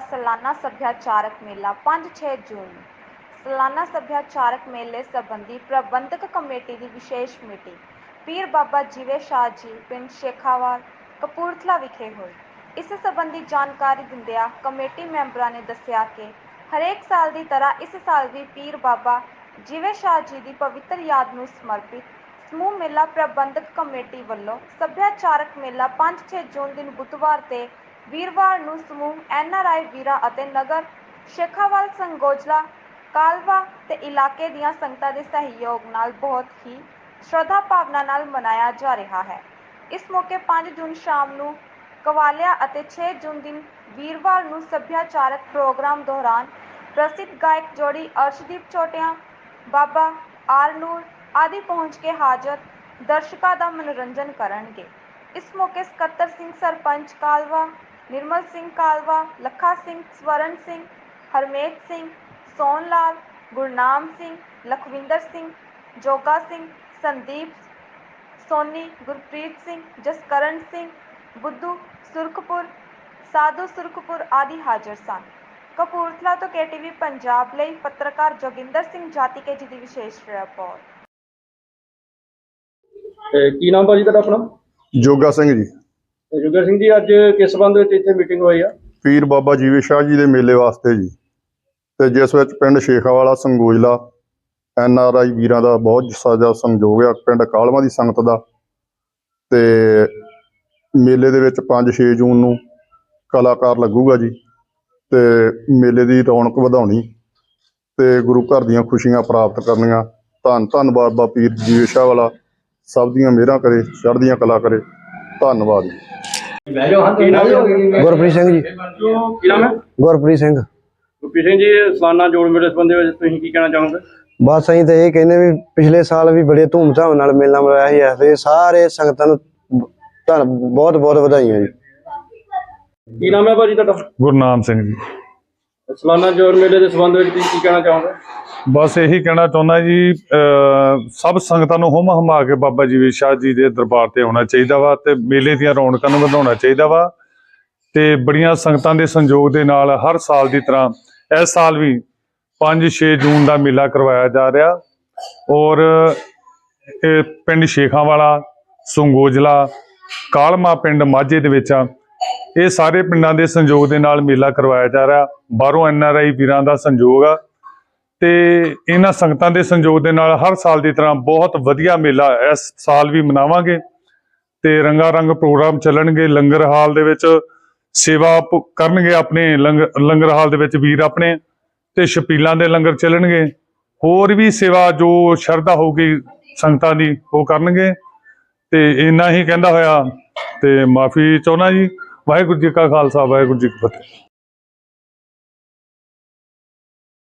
ਸਾਲਾਨਾ ਸੱਭਿਆਚਾਰਕ ਮੇਲਾ 5-6 ਜੂਨ ਸਾਲਾਨਾ ਸੱਭਿਆਚਾਰਕ ਮੇਲੇ ਸਬੰਧੀ ਪ੍ਰਬੰਧਕ ਕਮੇਟੀ ਦੀ ਵਿਸ਼ੇਸ਼ ਮੀਟਿੰਗ। ਪੀਰ ਬਾਬਾ ਜੀਵੇ ਸ਼ਾਹ ਜੀ, ਪਿੰਡ ਸ਼ੇਖਾਵਾਲ, ਕਪੂਰਥਲਾ ਵਿਖੇ ਹੋਈ। ਇਸ ਸਬੰਧੀ ਜਾਣਕਾਰੀ ਦਿੰਦਿਆਂ ਕਮੇਟੀ ਮੈਂਬਰਾਂ ਨੇ ਦੱਸਿਆ ਕਿ ਹਰੇਕ ਸਾਲ ਦੀ ਤਰ੍ਹਾਂ ਇਸ ਸਾਲ ਵੀ ਪੀਰ ਬਾਬਾ ਜੀਵੇ ਸ਼ਾਹ ਜੀ ਦੀ ਪਵਿੱਤਰ ਯਾਦ ਨੂੰ ਸਮਰਪਿਤ ਸਮੂਹ ਮੇਲਾ ਪ੍ਰਬੰਧਕ ਕਮੇਟੀ ਵੱਲੋਂ ਸੱਭਿਆਚਾਰਕ ਮੇਲਾ 5-6 ਜੂਨ ਦਿਨ ਬੁੱਧਵਾਰ ਤੇ ਵੀਰਵਾਰ ਨੂੰ ਸਮੂਹ ਐਨਆਰਆਈ ਵੀਰਾਂ ਅਤੇ ਨਗਰ ਸ਼ੇਖਾਵਾਲ ਸੰਗੋਜਲਾ, ਕਾਲਵਾ ਤੇ ਇਲਾਕੇ ਦੀਆਂ ਸੰਗਤਾਂ ਦੇ ਸਹਿਯੋਗ ਨਾਲ ਬਹੁਤ ਹੀ ਸ਼ਰਧਾ ਭਾਵਨਾ ਨਾਲ ਮਨਾਇਆ ਜਾ ਰਿਹਾ ਹੈ। ਇਸ ਮੌਕੇ 5 ਜੂਨ ਸ਼ਾਮ ਨੂੰ ਕਵਾਲਿਆ ਅਤੇ 6 ਜੂਨ ਦਿਨ ਵੀਰਵਾਰ ਨੂੰ ਸੱਭਿਆਚਾਰਕ ਪ੍ਰੋਗਰਾਮ ਦੌਰਾਨ ਪ੍ਰਸਿੱਧ ਗਾਇਕ ਜੋੜੀ ਅਰਸ਼ਦੀਪ ਚੋਟਿਆਂ, ਬਾਬਾ ਆਰਨੂਰ ਆਦਿ ਪਹੁੰਚ ਕੇ ਹਾਜ਼ਰ ਦਰਸ਼ਕਾਂ ਦਾ ਮਨੋਰੰਜਨ ਕਰਨਗੇ। ਇਸ ਮੌਕੇ ਸਕੱਤਰ ਸਿੰਘ ਸਰਪੰਚ ਕਾਲਵਾ ਨਿਰਮਲ ਸਿੰਘ ਕਾਲਵਾ ਲੱਖਾ ਸਿੰਘ ਸਵਰਨ ਸਿੰਘ ਹਰਮੇਤ ਸਿੰਘ ਸੋਨ ਲਾਲ ਗੁਰਨਾਮ ਸਿੰਘ ਲਖਵਿੰਦਰ ਸਿੰਘ ਜੋਗਾ ਸਿੰਘ ਸੰਦੀਪ ਸੋਨੀ ਗੁਰਪ੍ਰੀਤ ਸਿੰਘ ਜਸਕਰਨ ਸਿੰਘ ਬੁੱਧੂ ਸੁਰਖਪੁਰ ਸਾਧੂ ਸੁਰਖਪੁਰ ਆਦਿ ਹਾਜ਼ਰ ਸਨ। ਕਪੂਰਥਲਾ ਤੋਂ ਕੇਟੀਵੀ ਪੰਜਾਬ ਲਈ ਪੱਤਰਕਾਰ ਜੋਗਿੰਦਰ ਸਿੰਘ ਜਾਤੀਕੇ ਜੀ ਦੀ ਵਿਸ਼ੇਸ਼ ਰਿਪੋਰਟ। ਕੀ ਨਾਮ ਭਾਜੀ ਤੁਹਾਡਾ ਆਪਣਾ? ਜੋਗਾ ਸਿੰਘ ਜੀ। ਜੁਗਰ ਸਿੰਘ ਜੀ, ਅੱਜ ਕਿਸ ਸੰਬੰਧ ਵਿੱਚ ਇੱਥੇ ਮੀਟਿੰਗ ਹੋਈ ਆ? ਪੀਰ ਬਾਬਾ ਜੀਵੇ ਸ਼ਾਹ ਜੀ ਦੇ ਮੇਲੇ ਵਾਸਤੇ ਜੀ। ਤੇ ਜਿਸ ਵਿੱਚ ਪਿੰਡ ਸ਼ੇਖਾਵਾਲਾ, ਸੰਗੋਜਲਾ, ਐਨ ਆਰ ਆਈ ਵੀਰਾਂ ਦਾ ਬਹੁਤ ਸਾਜਾ ਸੰਯੋਗ ਆ, ਪਿੰਡ ਕਾਲਵਾ ਦੀ ਸੰਗਤ ਦਾ। ਤੇ ਮੇਲੇ ਦੇ ਵਿੱਚ 5-6 ਜੂਨ ਨੂੰ ਕਲਾਕਾਰ ਲੱਗੂਗਾ ਜੀ। ਤੇ ਮੇਲੇ ਦੀ ਰੌਣਕ ਵਧਾਉਣੀ ਤੇ ਗੁਰੂ ਘਰ ਦੀਆਂ ਖੁਸ਼ੀਆਂ ਪ੍ਰਾਪਤ ਕਰਨੀਆਂ। ਧੰਨ ਧੰਨ ਬਾਬਾ ਪੀਰ ਜੀਵੇ ਸ਼ਾਹ ਵਾਲਾ, ਸਭ ਦੀਆਂ ਮਿਹਰਾਂ ਕਰੇ, ਚੜ੍ਹਦੀਆਂ ਕਲਾ ਕਰੇ। ਧੰਨਵਾਦ ਜੀ। ਗੁਰਪ੍ਰੀਤ ਸਿੰਘ ਜੀ। ਕੀ ਨਾਮ ਹੈ? ਗੁਰਪ੍ਰੀਤ ਸਿੰਘ। ਗੁਰਪ੍ਰੀਤ ਸਿੰਘ ਜੀ ਸਾਲਾਨਾ ਜੋੜ ਮੇਲੇ ਸੰਬੰਧ ਵਿੱਚ ਤੁਸੀਂ ਕੀ ਕਹਿਣਾ ਚਾਹੋਗੇ? ਬਸ ਅਸੀਂ ਤਾਂ ਇਹ ਕਹਿੰਦੇ ਵੀ ਪਿਛਲੇ ਸਾਲ ਵੀ ਬੜੇ ਧੂਮਧਾਮ ਨਾਲ ਮੇਲਾ ਮਨਾਇਆ ਸੀ ਇਸ ਤੇ ਸਾਰੇ ਸੰਗਤਾਂ ਨੂੰ ਧੰਨ ਬਹੁਤ ਬਹੁਤ ਵਧਾਈਆਂ ਜੀ। ਕੀ ਨਾਮ ਹੈ ਭਾਜੀ ਤੁਹਾਡਾ? ਗੁਰਨਾਮ ਸਿੰਘ ਜੀ। ਸਾਲਾਨਾ ਜੋੜ ਮੇਲੇ ਦੇ ਸੰਬੰਧ ਵਿੱਚ ਤੁਸੀਂ ਕੀ ਕਹਿਣਾ ਚਾਹੋਗੇ? ਬਸ ਇਹੀ ਕਹਿਣਾ ਚਾਹੁੰਦਾ ਜੀ ਸਭ ਸੰਗਤਾਂ ਨੂੰ ਹੁਮ ਹਮਾ ਕੇ ਬਾਬਾ ਜੀ ਸ਼ਾਹ ਜੀ ਦੇ ਦਰਬਾਰ ਤੇ ਆਉਣਾ ਚਾਹੀਦਾ ਵਾ ਤੇ ਮੇਲੇ ਦੀਆਂ ਰੌਣਕਾਂ ਨੂੰ ਵਧਾਉਣਾ ਚਾਹੀਦਾ ਵਾ ਤੇ ਬੜੀਆਂ ਸੰਗਤਾਂ ਦੇ ਸੰਯੋਗ ਦੇ ਨਾਲ ਹਰ ਸਾਲ ਦੀ ਤਰ੍ਹਾਂ ਇਸ ਸਾਲ ਵੀ 5-6 ਜੂਨ ਦਾ ਮੇਲਾ ਕਰਵਾਇਆ ਜਾ ਰਿਹਾ ਔਰ ਇਹ ਪਿੰਡ ਸ਼ੇਖਾਂ ਵਾਲਾ ਸੁੰਗੋਜਲਾ ਕਾਲਮਾ ਪਿੰਡ ਮਾਝੇ ਦੇ ਵਿੱਚ ਆ। ਇਹ ਸਾਰੇ ਪਿੰਡਾਂ ਦੇ ਸੰਯੋਗ ਦੇ ਨਾਲ ਮੇਲਾ ਕਰਵਾਇਆ ਜਾ ਰਿਹਾ। ਬਾਹਰੋਂ ਐਨ ਆਰ ਆਈ ਵੀਰਾਂ ਦਾ ਸੰਯੋਗ ਆ। ਤੇ ਇਹਨਾਂ ਸੰਗਤਾਂ ਦੇ ਸੰਯੋਗ ਦੇ ਨਾਲ ਹਰ ਸਾਲ ਦੀ ਤਰ੍ਹਾਂ ਬਹੁਤ ਵਧੀਆ ਮੇਲਾ ਇਸ ਸਾਲ ਵੀ ਮਨਾਵਾਂਗੇ ਤੇ ਰੰਗਾ ਰੰਗ ਪ੍ਰੋਗਰਾਮ ਚੱਲਣਗੇ, ਲੰਗਰ ਹਾਲ ਦੇ ਵਿੱਚ ਸੇਵਾ ਕਰਨਗੇ ਆਪਣੇ ਲੰਗਰ ਲੰਗਰ ਹਾਲ ਦੇ ਵਿੱਚ ਵੀਰ ਆਪਣੇ ਤੇ ਛਪੀਲਾਂ ਦੇ ਲੰਗਰ ਚੱਲਣਗੇ। ਹੋਰ ਵੀ ਸੇਵਾ ਜੋ ਸ਼ਰਧਾ ਹੋਊਗੀ ਸੰਗਤਾਂ ਦੀ ਉਹ ਕਰਨਗੇ। ਤੇ ਇੰਨਾ ਹੀ ਕਹਿੰਦਾ ਹੋਇਆ ਤੇ ਮਾਫੀ ਚਾਹੁੰਦਾ ਜੀ। ਵਾਹਿਗੁਰੂ ਜੀ ਕਾ ਖਾਲਸਾ, ਵਾਹਿਗੁਰੂ ਜੀ ਕੀ ਫਤਿਹ।